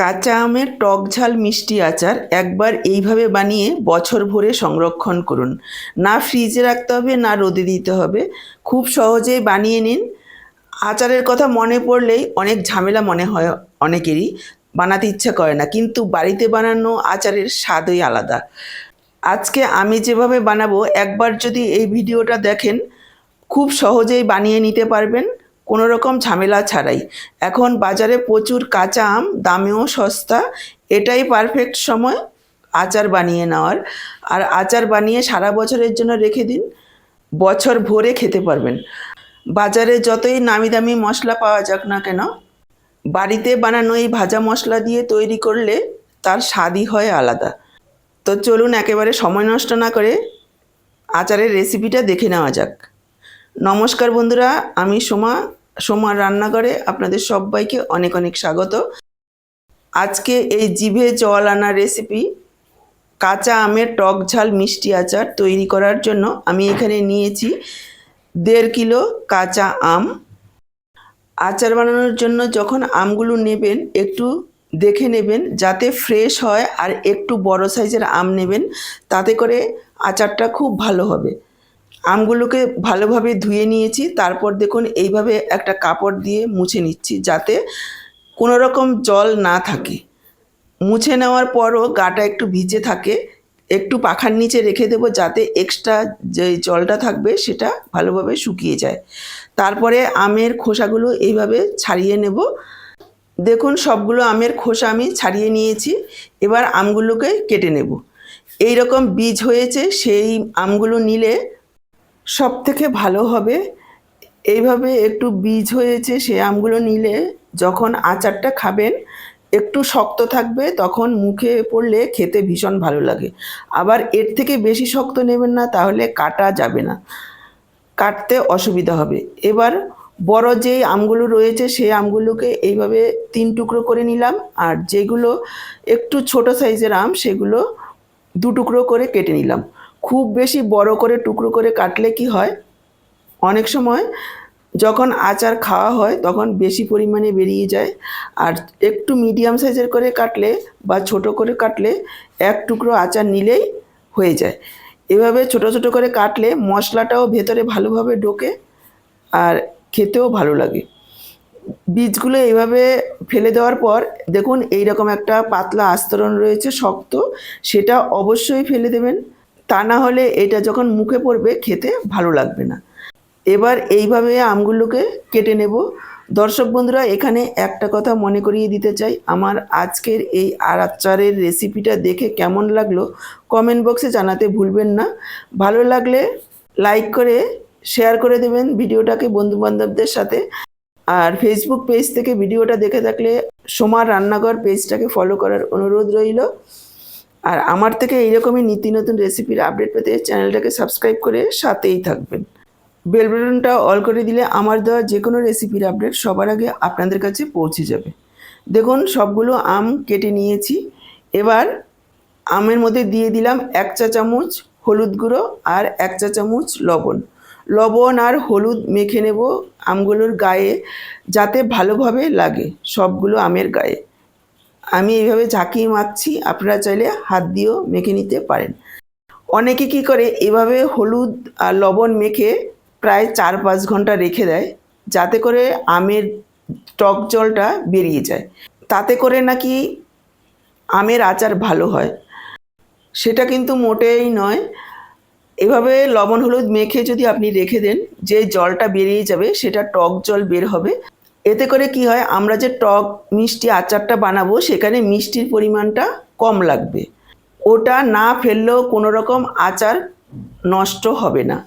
কাঁচা আমের টক ঝাল মিষ্টি আচার একবার এইভাবে বানিয়ে বছর ভরে সংরক্ষণ করুন। না ফ্রিজে রাখতে হবে, না রোদে দিতে হবে। খুব সহজেই বানিয়ে নিন। আচারের কথা মনে পড়লেই অনেক ঝামেলা মনে হয় অনেকেরই, বানাতে ইচ্ছা করে না। কিন্তু বাড়িতে বানানো আচারের স্বাদই আলাদা। আজকে আমি যেভাবে বানাবো, একবার যদি এই ভিডিওটা দেখেন, খুব সহজেই বানিয়ে নিতে পারবেন। কোনো রকম ঝামেলা ছাড়াই। এখন বাজারে প্রচুর কাঁচা আম, দামেও সস্তা। এটাই পারফেক্ট সময় আচার বানিয়ে নেওয়ার। আর আচার বানিয়ে সারা বছরের জন্য রেখে দিন। বছর ভরে খেতে পারবেন। বাজারে যতই নামি দামি মশলা পাওয়া যাক না কেন, বাড়িতে বানানো এই ভাজা মশলা দিয়ে তৈরি করলে তার স্বাদই হয় আলাদা। তো চলুন একেবারে সময় নষ্ট না করে আচারের রেসিপিটা দেখে নেওয়া যাক। নমস্কার বন্ধুরা, আমি সোমা। সোমার রান্নাঘরে আপনাদের সবাইকে অনেক অনেক স্বাগত। আজকে এই জিভে জল আনা রেসিপি কাঁচা আমের টক ঝাল মিষ্টি আচার তৈরি করার জন্য আমি এখানে নিয়েছি দেড় কিলো কাঁচা আম। আচার বানানোর জন্য যখন আমগুলো নেবেন, একটু দেখে নেবেন যাতে ফ্রেশ হয় আর একটু বড় সাইজের আম নেবেন, তাতে করে আচারটা খুব ভালো হবে। আমগুলোকে ভালোভাবে ধুয়ে নিয়েছি। তারপর দেখুন, এইভাবে একটা কাপড় দিয়ে মুছে নিচ্ছি যাতে কোনো রকম জল না থাকে। মুছে নেওয়ার পরও গাটা একটু ভিজে থাকে। একটু পাখার নিচে রেখে দেবো যাতে এক্সট্রা যে জলটা থাকবে সেটা ভালোভাবে শুকিয়ে যায়। তারপরে আমের খোসাগুলো এইভাবে ছাড়িয়ে নেব। দেখুন, সবগুলো আমের খোসা আমি ছাড়িয়ে নিয়েছি। এবার আমগুলোকে কেটে নেব। এই রকম বীজ হয়েছে, সেই আমগুলো নিলে সব থেকে ভালো হবে। এইভাবে একটু বীজ হয়েছে, সে আমগুলো নিলে যখন আচারটা খাবেন, একটু শক্ত থাকবে, তখন মুখে পড়লে খেতে ভীষণ ভালো লাগে। আবার এর থেকে বেশি শক্ত নেবেন না, তাহলে কাটা যাবে না। কাটতে অসুবিধা হবে। এবার বড় যেই আমগুলো রয়েছে সেই আমগুলোকে এইভাবে তিন টুকরো করে নিলাম, আর যেগুলো একটু ছোট সাইজের আম, সেগুলো দু টুকরো করে কেটে নিলাম। খুব বেশি বড় করে টুকরো করে কাটলে কি হয়? অনেক সময় যখন আচার খাওয়া হয় তখন বেশি পরিমাণে বেরিয়ে যায়। আর একটু মিডিয়াম সাইজের করে কাটলে বা ছোট করে কাটলে এক টুকরো আচার নিলেই হয়ে যায়। এভাবে ছোট ছোট করে কাটলে মশলাটাও ভেতরে ভালোভাবে ঢোকে আর খেতেও ভালো লাগে। বীজগুলো এইভাবে ফেলে দেওয়ার পর দেখুন এই রকম একটা পাতলা আস্তরণ রয়েছে শক্ত, সেটা অবশ্যই ফেলে দেবেন। তা না হলে এটা যখন মুখে পড়বে, খেতে ভালো লাগবে না। এবার এইভাবে আমগুলোকে কেটে নেব। দর্শক বন্ধুরা, এখানে একটা কথা মনে করিয়ে দিতে চাই। আমার আজকের এই আচারের রেসিপিটা দেখে কেমন লাগল, কমেন্ট বক্সে জানাতে ভুলবেন না। ভালো লাগলে লাইক করে, শেয়ার করে দেবেন ভিডিওটাকে বন্ধুবান্ধবদের সাথে। আর ফেসবুক পেজ থেকে ভিডিওটা দেখে থাকলে সোমার রান্নাঘর পেজটাকে ফলো করার অনুরোধ রইল। আর আমার থেকে এইরকমই নিত্য নতুন রেসিপির আপডেট পেতে চ্যানেলটাকে সাবস্ক্রাইব করে সাথেই থাকবেন। বেল বাটনটা অল করে দিলে আমার দেওয়া যে কোনো রেসিপির আপডেট সবার আগে আপনাদের কাছে পৌঁছে যাবে। দেখুন, সবগুলো আম কেটে নিয়েছি। এবার আমের মধ্যে দিয়ে দিলাম এক চা চামচ হলুদ গুঁড়ো আর এক চা চামচ লবণ। লবণ আর হলুদ মেখে নেব আমগুলোর গায়ে যাতে ভালোভাবে লাগে সবগুলো আমের গায়ে। আমি এইভাবে ঝাঁকিয়ে মাখছি আপনারা চাইলে হাত দিয়েও মেখে নিতে পারেন। অনেকে কি করে, এভাবে হলুদ আর লবণ মেখে প্রায় চার পাঁচ ঘণ্টা রেখে দেয়, যাতে করে আমের টক জলটা বেরিয়ে যায়। তাতে করে নাকি আমের আচার ভালো হয়। সেটা কিন্তু মোটেই নয়। এভাবে লবণ হলুদ মেখে যদি আপনি রেখে দেন, যে জলটা বেরিয়ে যাবে, সেটা টক জল বের হবে। এতে করে কি হয়, আমরা যে টক মিষ্টি আচারটা বানাবো, সেখানে মিষ্টির পরিমাণটা কম লাগবে। ওটা না ফেললেও কোনো রকম আচার নষ্ট হবে না।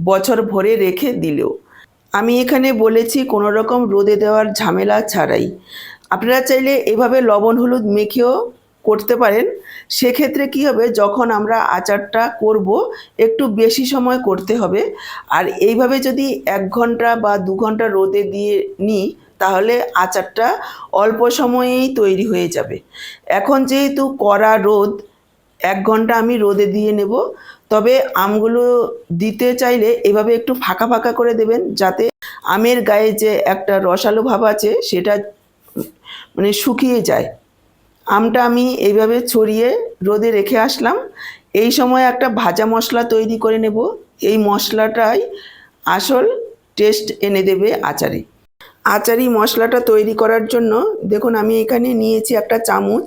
বছর ভরে রেখে দিলেও। আমি এখানে বলেছি, কোনো রকম রোদে দেওয়ার ঝামেলা ছাড়াই। আপনারা চাইলে এভাবে লবণ, হলুদ মেখেও করতে পারেন। সেক্ষেত্রে কি হবে, যখন আমরা আচারটা করব, একটু বেশি সময় করতে হবে। আর এইভাবে যদি এক ঘণ্টা বা দু ঘণ্টা রোদে দিয়ে নিই তাহলে আচারটা অল্প সময়েই তৈরি হয়ে যাবে। এখন যেহেতু কড়া রোদ, এক ঘণ্টা আমি রোদে দিয়ে নেব। তবে আমগুলো দিতে চাইলে এভাবে একটু ফাঁকা ফাঁকা করে দেবেন যাতে আমের গায়ে যে একটা রসালো ভাব আছে সেটা মানে শুকিয়ে যায়। আমটা আমি এইভাবে ছড়িয়ে রোদে রেখে আসলাম। এই সময় একটা ভাজা মশলা তৈরি করে নেব। এই মশলাটাই আসল টেস্ট এনে দেবে আচারে। আচারি মশলাটা তৈরি করার জন্য, দেখুন আমি এখানে নিয়েছি একটা চামচ,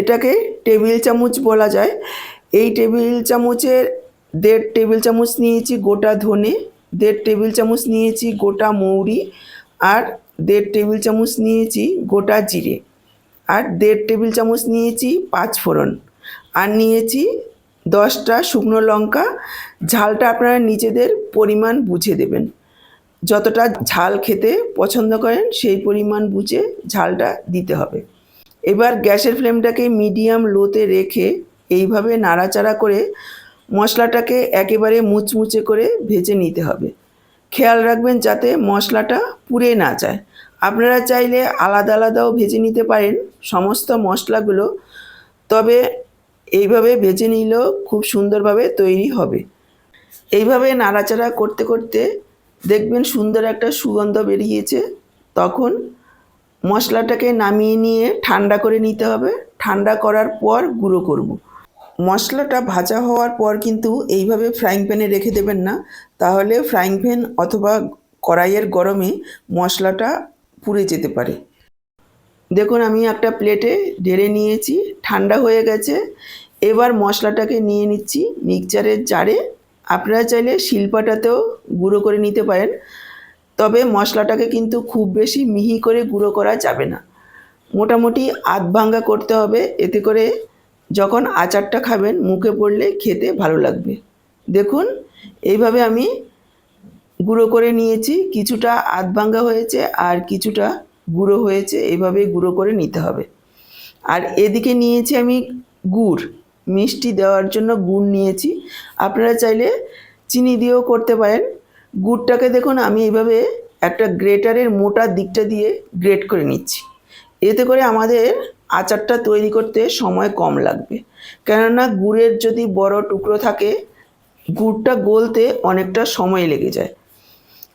এটাকে টেবিল চামচ বলা যায়। এই টেবিল চামচের দেড় টেবিল চামচ নিয়েছি গোটা ধনে, দেড় টেবিল চামচ নিয়েছি গোটা মৌরি, আর দেড় টেবিল চামচ নিয়েছি গোটা জিরে, আর দেড় টেবিল চামচ নিয়েছি পাঁচ ফোড়ন, আর নিয়েছি দশটা শুকনো লঙ্কা। ঝালটা আপনারা নিজেদের পরিমাণ বুঝে দেবেন। যতটা ঝাল খেতে পছন্দ করেন, সেই পরিমাণ বুঝে ঝালটা দিতে হবে। এবার গ্যাসের ফ্লেমটাকে মিডিয়াম লোতে রেখে এইভাবে নাড়াচাড়া করে মশলাটাকে একেবারে মুচমুচে করে ভেজে নিতে হবে। খেয়াল রাখবেন যাতে মশলাটা পুড়ে না যায়। আপনারা চাইলে আলাদা আলাদাও ভেজে নিতে পারেন সমস্ত মশলাগুলো, তবে এইভাবে ভেজে নিলেও খুব সুন্দরভাবে তৈরি হবে। এইভাবে নাড়াচাড়া করতে করতে দেখবেন সুন্দর একটা সুগন্ধ বেরিয়েছে। তখন মশলাটাকে নামিয়ে নিয়ে ঠান্ডা করে নিতে হবে। ঠান্ডা করার পর গুঁড়ো করব। মশলাটা ভাজা হওয়ার পর কিন্তু এইভাবে ফ্রাইং প্যানে রেখে দেবেন না। তাহলে ফ্রাইং প্যান অথবা কড়াইয়ের গরমে মশলাটা পুড়ে যেতে পারে। দেখুন আমি একটা প্লেটে ঢেলে নিয়েছি, ঠান্ডা হয়ে গেছে। এবার মশলাটাকে নিয়ে নিচ্ছি। মিক্সচারের জারে আপনারা চাইলে শিলপাটাতেও গুঁড়ো করে নিতে পারেন, তবে মশলাটাকে কিন্তু খুব বেশি মিহি করে গুঁড়ো করা যাবে না। মোটামুটি আধ ভাঙ্গা করতে হবে, এতে করে যখন আচারটা খাবেন, মুখে পড়লে খেতে ভালো লাগবে। দেখুন, এইভাবে আমি গুঁড়ো করে নিয়েছি, কিছুটা আধ ভাঙ্গা হয়েছে আর কিছুটা গুঁড়ো হয়েছে এইভাবে গুঁড়ো করে নিতে হবে। আর এদিকে নিয়েছি আমি গুড়। মিষ্টি দেওয়ার জন্য গুড় নিয়েছি। আপনারা চাইলে চিনি দিয়েও করতে পারেন। গুড়টাকে দেখুন, আমি এইভাবে একটা গ্রেটারের মোটা দিকটা দিয়ে গ্রেট করে নিচ্ছি। এতে করে আমাদের আচারটা তৈরি করতে সময় কম লাগবে। কেননা গুড়ের যদি বড় টুকরো থাকে, গুড়টা গলতে অনেকটা সময় লেগে যায়।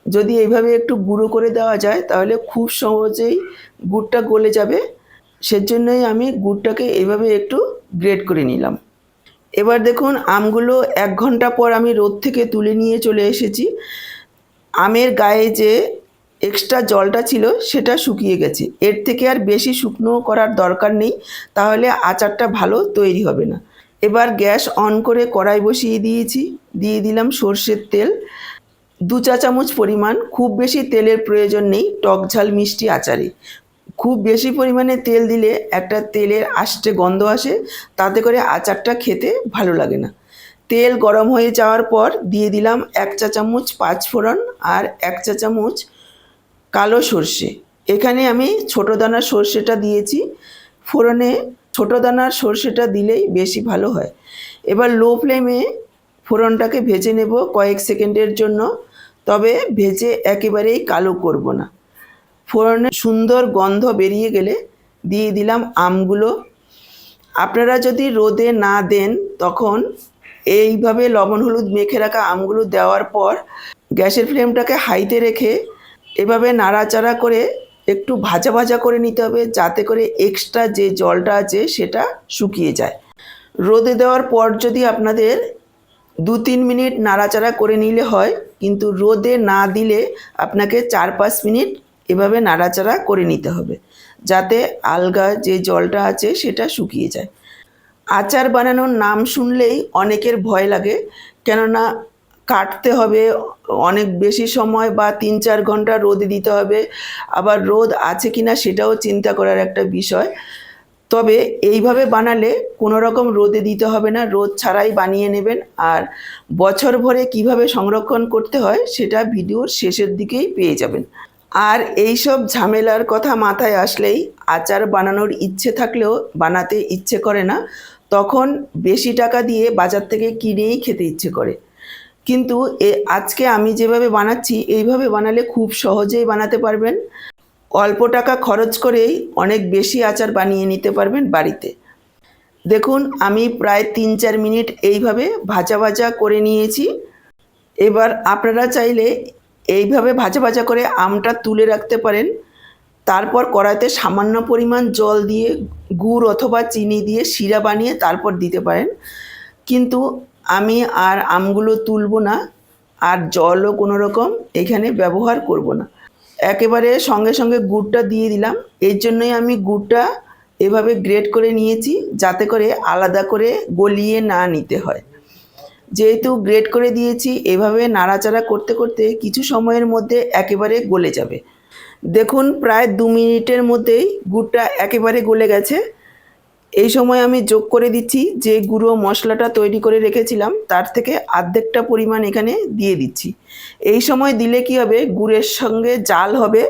যদি এইভাবে একটু গুঁড়ো করে দেওয়া যায়, তাহলে খুব সহজেই গুড়টা গলে যাবে। সেজন্যই আমি গুড়টাকে এইভাবে একটু গ্রেড করে নিলাম। এবার দেখুন, আমগুলো এক ঘণ্টা পর আমি রোদ থেকে তুলে নিয়ে চলে এসেছি। আমের গায়ে যে এক্সট্রা জলটা ছিল, সেটা শুকিয়ে গেছে। এর থেকে আর বেশি শুকনো করার দরকার নেই, তাহলে আচারটা ভালো তৈরি হবে না। এবার গ্যাস অন করে কড়াই বসিয়ে দিয়েছি, দিয়ে দিলাম সর্ষের তেল। দু চা চামচ পরিমাণ, খুব বেশি তেলের প্রয়োজন নেই, টক ঝাল মিষ্টি আচারে। খুব বেশি পরিমাণে তেল দিলে একটা তেলের আষ্টে গন্ধ আসে, তাতে করে আচারটা খেতে ভালো লাগে না। তেল গরম হয়ে যাওয়ার পর দিয়ে দিলাম এক চা চামচ পাঁচ ফোড়ন আর এক চা চামচ কালো সর্ষে। এখানে আমি ছোটো দানার সর্ষেটা দিয়েছি। ফোড়নে ছোটো দানার সর্ষেটা দিলেই বেশি ভালো হয়। এবার লো ফ্লেমে ফোড়নটাকে ভেজে নেব কয়েক সেকেন্ডের জন্য। তবে ভেজে একেবারেই কালো করব না। ফোড়নের সুন্দর গন্ধ বেরিয়ে গেলে দিয়ে দিলাম আমগুলো। আপনারা যদি রোদে না দেন, তখন এইভাবে লবণ, হলুদ মেখে রাখা আমগুলো দেওয়ার পর গ্যাসের ফ্লেমটাকে হাইতে রেখে এভাবে নাড়াচাড়া করে একটু ভাজা ভাজা করে নিতে হবে, যাতে করে এক্সট্রা যে জলটা আছে সেটা শুকিয়ে যায়। রোদে দেওয়ার পর যদি আপনাদের দু তিন মিনিট নাড়াচাড়া করে নিলে হয়, কিন্তু রোদে না দিলে আপনাকে চার পাঁচ মিনিট এভাবে নাড়াচাড়া করে নিতে হবে, যাতে আলগা যে জলটা আছে সেটা শুকিয়ে যায়। আচার বানানোর নাম শুনলেই অনেকের ভয় লাগে, কেননা কাটতে হবে অনেক বেশি সময় বা তিন চার ঘণ্টা রোদে দিতে হবে, আবার রোদ আছে কি না সেটাও চিন্তা করার একটা বিষয়। তবে এইভাবে বানালে কোনো রকম রোদে দিতে হবে না, রোদ ছাড়াই বানিয়ে নেবেন। আর বছর ভরে কীভাবে সংরক্ষণ করতে হয় সেটা ভিডিওর শেষের দিকেই পেয়ে যাবেন। আর এই সব ঝামেলার কথা মাথায় আসলেই আচার বানানোর ইচ্ছে থাকলেও বানাতে ইচ্ছে করে না। তখন বেশি টাকা দিয়ে বাজার থেকে কিনেই খেতে ইচ্ছে করে। কিন্তু এ আজকে আমি যেভাবে বানাচ্ছি, এইভাবে বানালে খুব সহজেই বানাতে পারবেন। অল্প টাকা খরচ করেই অনেক বেশি আচার বানিয়ে নিতে পারবেন বাড়িতে। দেখুন, আমি প্রায় তিন চার মিনিট এইভাবে ভাজা ভাজা করে নিয়েছি। এবার আপনারা চাইলে এইভাবে ভাজা ভাজা করে আমটা তুলে রাখতে পারেন। তারপর কড়াইতে সামান্য পরিমাণ জল দিয়ে, গুড় অথবা চিনি দিয়ে শিরা বানিয়ে তারপর দিতে পারেন। কিন্তু আমি আর আমগুলো তুলবো না, আর জলও কোনো রকম এখানে ব্যবহার করব না। একেবারে সঙ্গে সঙ্গে গুড়টা দিয়ে দিলাম। এর জন্যই আমি গুড়টা এভাবে গ্রেট করে নিয়েছি, যাতে করে আলাদা করে গলিয়ে না নিতে হয়। যেহেতু গ্রেট করে দিয়েছি, এভাবে নাড়াচাড়া করতে করতে কিছু সময়ের মধ্যে একেবারে গলে যাবে। দেখুন, প্রায় দু মিনিটের মধ্যেই গুড়টা একেবারে গলে গেছে। এই সময় আমি যোগ করে দিচ্ছি, যে গুঁড়ো মশলাটা তৈরি করে রেখেছিলাম, তার থেকে অর্ধেকটা পরিমাণ এখানে দিয়ে দিচ্ছি। এই সময় দিলে কি হবে? গুড়ের সঙ্গে জাল হবে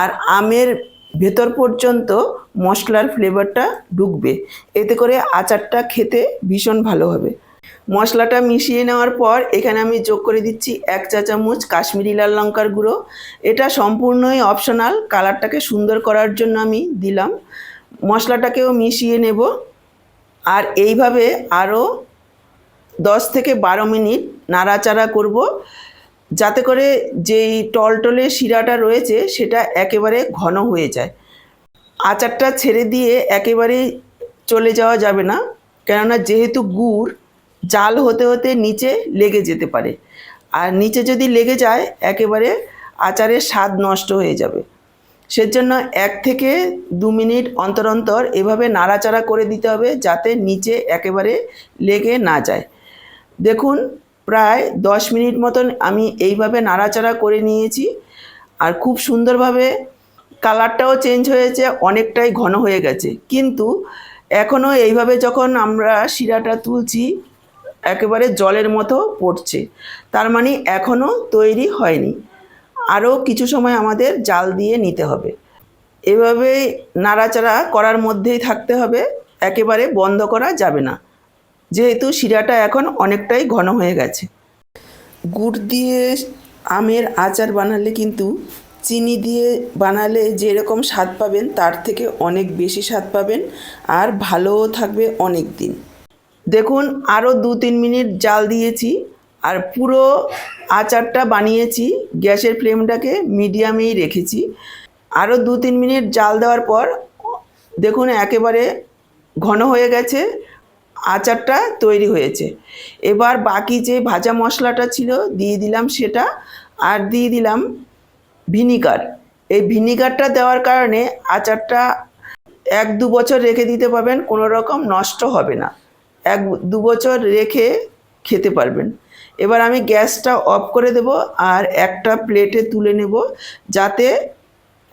আর আমের ভেতর পর্যন্ত মশলার ফ্লেভারটা ঢুকবে। এতে করে আচারটা খেতে ভীষণ ভালো হবে। মশলাটা মিশিয়ে নেওয়ার পর এখানে আমি যোগ করে দিচ্ছি এক চা চামচ কাশ্মীরি লাল লঙ্কার গুঁড়ো। এটা সম্পূর্ণই অপশনাল কালারটাকে সুন্দর করার জন্য আমি দিলাম। মশলাটাকেও মিশিয়ে নেব। আর এইভাবে আরও দশ থেকে বারো মিনিট নাড়াচাড়া করব। যাতে করে যেই টলটলে শিরাটা রয়েছে সেটা একেবারে ঘন হয়ে যায়। আচারটা ছেড়ে দিয়ে একেবারেই চলে যাওয়া যাবে না। কেননা যেহেতু গুড় জাল হতে হতে নিচে লেগে যেতে পারে। আর নিচে যদি লেগে যায়, একেবারে আচারের স্বাদ নষ্ট হয়ে যাবে। সেজন্য এক থেকে দু মিনিট অন্তর অন্তর এভাবে নাড়াচাড়া করে দিতে হবে যাতে নিচে একেবারে লেগে না যায়। দেখুন, প্রায় দশ মিনিট মতন আমি এইভাবে নাড়াচাড়া করে নিয়েছি। আর খুব সুন্দরভাবে কালারটাও চেঞ্জ হয়েছে, অনেকটাই ঘন হয়ে গেছে। কিন্তু এখনও এইভাবে যখন আমরা শিরাটা তুলছি একেবারে জলের মতো পড়ছে। তার মানে এখনও তৈরি হয়নি। আরও কিছু সময় আমাদের জাল দিয়ে নিতে হবে। এভাবে নাড়াচাড়া করার মধ্যেই থাকতে হবে। একেবারে বন্ধ করা যাবে না। যেহেতু শিরাটা এখন অনেকটাই ঘন হয়ে গেছে। গুড় দিয়ে আমের আচার বানালে কিন্তু চিনি দিয়ে বানালে যেরকম স্বাদ পাবেন, তার থেকে অনেক বেশি স্বাদ পাবেন। আর ভালোও থাকবে অনেক দিন দেখুন আরও দু তিন মিনিট জাল দিয়েছি আর পুরো আচারটা বানিয়েছি, গ্যাসের ফ্লেমটাকে মিডিয়ামেই রেখেছি। আরও দু তিন মিনিট জাল দেওয়ার পর, দেখুন, একেবারে ঘন হয়ে গেছে, আচারটা তৈরি হয়েছে। এবার বাকি যে ভাজা মশলাটা ছিল, দিয়ে দিলাম সেটা আর দিয়ে দিলাম ভিনিগার। এই ভিনিগারটা দেওয়ার কারণে আচারটা এক দু বছর রেখে দিতে পারবেন, কোনো রকম নষ্ট হবে না। এক দু বছর রেখে খেতে পারবেন। এবার আমি গ্যাসটা অফ করে দেব আর একটা প্লেটে তুলে নেব যাতে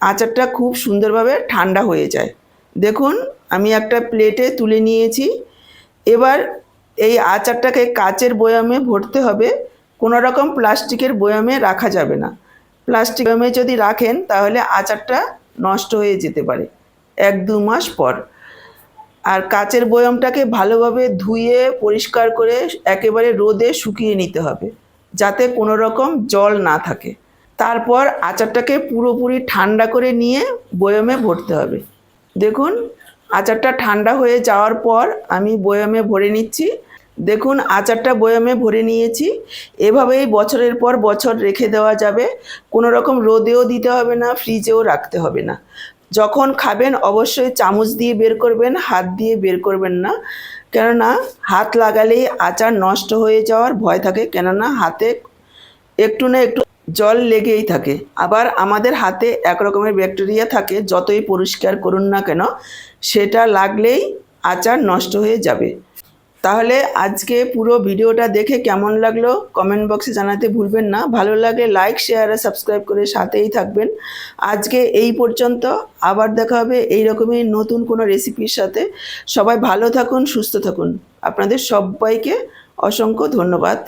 আচারটা খুব সুন্দরভাবে ঠান্ডা হয়ে যায়। দেখুন, আমি একটা প্লেটে তুলে নিয়েছি। এবার এই আচারটাকে কাচের বয়ামে ভরতে হবে। কোনো রকম প্লাস্টিকের বয়ামে রাখা যাবে না। প্লাস্টিক বয়ামে যদি রাখেন, তাহলে আচারটা নষ্ট হয়ে যেতে পারে। এক দু মাস পর। আর কাচের বয়ামটাকে ভালোভাবে ধুয়ে, পরিষ্কার করে একেবারে রোদে শুকিয়ে নিতে হবে, যাতে কোনো রকম জল না থাকে। তারপর আচারটাকে পুরোপুরি ঠান্ডা করে নিয়ে বয়ামে ভরতে হবে। দেখুন, আচারটা ঠান্ডা হয়ে যাওয়ার পর আমি বয়ামে ভরে নিচ্ছি। দেখুন, আচারটা বয়ামে ভরে নিয়েছি। এভাবেই বছরের পর বছর রেখে দেওয়া যাবে। কোনো রকম রোদেও দিতে হবে না, ফ্রিজেও রাখতে হবে না। যখন খাবেন অবশ্যই চামচ দিয়ে বের করবেন, হাত দিয়ে বের করবেন না। কেননা হাত লাগালেই আচার নষ্ট হয়ে যাওয়ার ভয় থাকে। কেননা হাতে একটু না একটু জল লেগেই থাকে। আবার আমাদের হাতে এক রকমের ব্যাকটেরিয়া থাকে, যতই পরিষ্কার করুন না কেন, সেটা লাগলেই আচার নষ্ট হয়ে যাবে। তাহলে আজকে পুরো ভিডিওটা দেখে কেমন লাগল কমেন্ট বক্সে জানাতে ভুলবেন না। ভালো লাগলে লাইক শেয়ার আর সাবস্ক্রাইব করে সাথেই থাকবেন। আজকে এই পর্যন্ত, আবার দেখা হবে এই রকমই নতুন কোনো রেসিপির সাথে। সবাই ভালো থাকুন, সুস্থ থাকুন। আপনাদের সবাইকে অসংখ্য ধন্যবাদ।